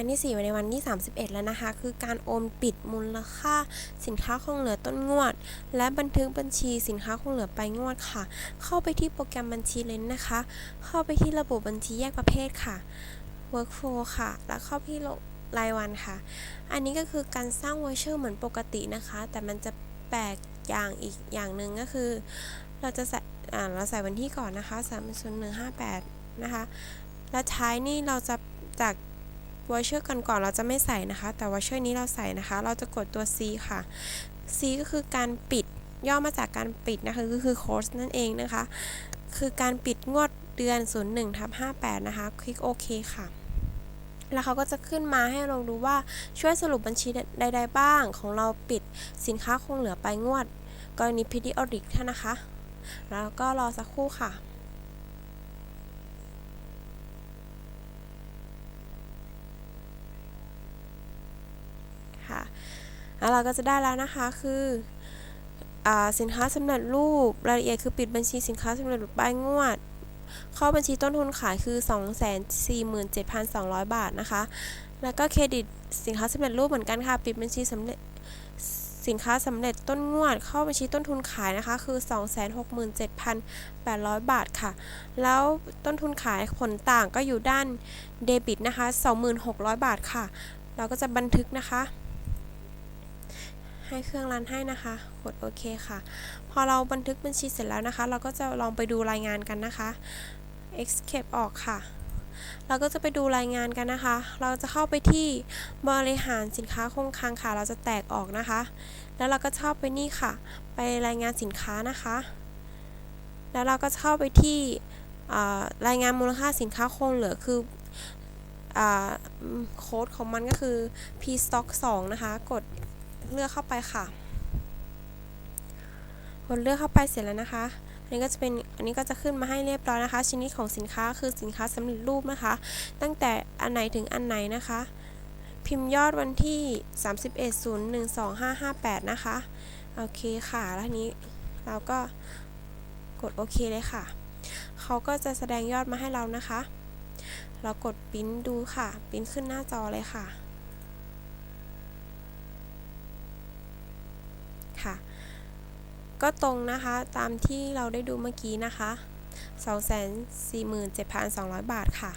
อันที่ 4 ในวันที่ 31 แล้วนะคะ คือการโอนปิดมูลค่า สินค้าคงเหลือต้นงวด และบันทึกบัญชีสินค้าคงเหลือไปงวดค่ะ เข้าไปที่โปรแกรมบัญชีเลนนะคะ เข้าไปที่ระบบบัญชีแยกประเภทค่ะ workflow ค่ะ แล้วเข้าที่รายวันค่ะ อันนี้ก็คือการสร้าง voucher เหมือนปกตินะคะ แต่มันจะแปลกอย่างอีกอย่างหนึ่งก็คือ เราจะใส่เราใส่วันที่ก่อนนะคะ30158นะคะ แล้วท้ายนี่เราจะจาก วอเชอร์ก่อนก่อนๆเราจะไม่ใส่นะคะ แต่วอเชอร์นี้เราใส่นะคะ เราจะกดตัว C ค่ะ C ก็คือการปิดย่อมาจากการปิดนะคะก็คือ close นั่นเองนะคะ คือการปิดงวดเดือน 01ทับ58 นะคะ คลิกโอเคค่ะ แล้วเขาก็จะขึ้นมาให้เราดูว่าช่วยสรุปบัญชีใด ๆ บ้าง ของเราปิดสินค้าคงเหลือไปงวด กรณี periodic นะคะ แล้วก็รอสักครู่ค่ะ แล้วเราก็จะได้แล้วนะคะคืออสินค้าสำเร็จรูปรายละเอียดคือปิดบัญชีสินค้าสำเร็จรูปป้ายงวด เข้าบัญชีต้นทุนขายคือ 247,200 บาทนะคะ แล้วก็เครดิตสินค้าสำเร็จรูปเหมือนกันค่ะ ปิดบัญชีสำเร็จสินค้าสำเร็จต้นงวด เข้าบัญชีต้นทุนขายนะคะ คือ 267,800 บาทค่ะ แล้วต้นทุนขายผลต่างก็อยู่ด้านเดบิตนะคะ 26,000 บาทค่ะ เราก็จะบันทึกนะคะ ให้เครื่องรันให้นะคะ กดโอเคค่ะ พอเราบันทึกบัญชีเสร็จแล้วนะคะ เราก็จะลองไปดูรายงานกันนะคะ escape ออกค่ะ เราก็จะไปดูรายงานกันนะคะ เราจะเข้าไปที่บริหารสินค้าคงคลังค่ะ เราจะแตกออกนะคะ แล้วเราก็เข้าไปนี่ค่ะ ไปรายงานสินค้านะคะ แล้วเราก็เข้าไปที่รายงานมูลค่าสินค้าคงเหลือคืออโค้ดของมันก็คือ p stock 2นะคะ กด เลือกเข้าไปค่ะกดเลือกเข้าไปเสร็จแล้วนะคะอันนี้ก็จะเป็นอันนี้ก็จะขึ้นมาให้เรียบร้อยนะคะ ชนิดของสินค้าคือสินค้าสำเร็จรูปนะคะ ตั้งแต่อันไหนถึงอันไหนนะคะ พิมพ์ยอดวันที่ 31012558 นะคะ โอเคค่ะ แล้วนี้เราก็กดโอเคเลยค่ะ เขาก็จะแสดงยอดมาให้เรานะคะ เรากดปิ้นดูค่ะ ปิ้นขึ้นหน้าจอเลยค่ะ ค่ะ ก็ตรงนะคะตามที่เราได้ดูเมื่อกี้นะคะ 247,200 บาทค่ะ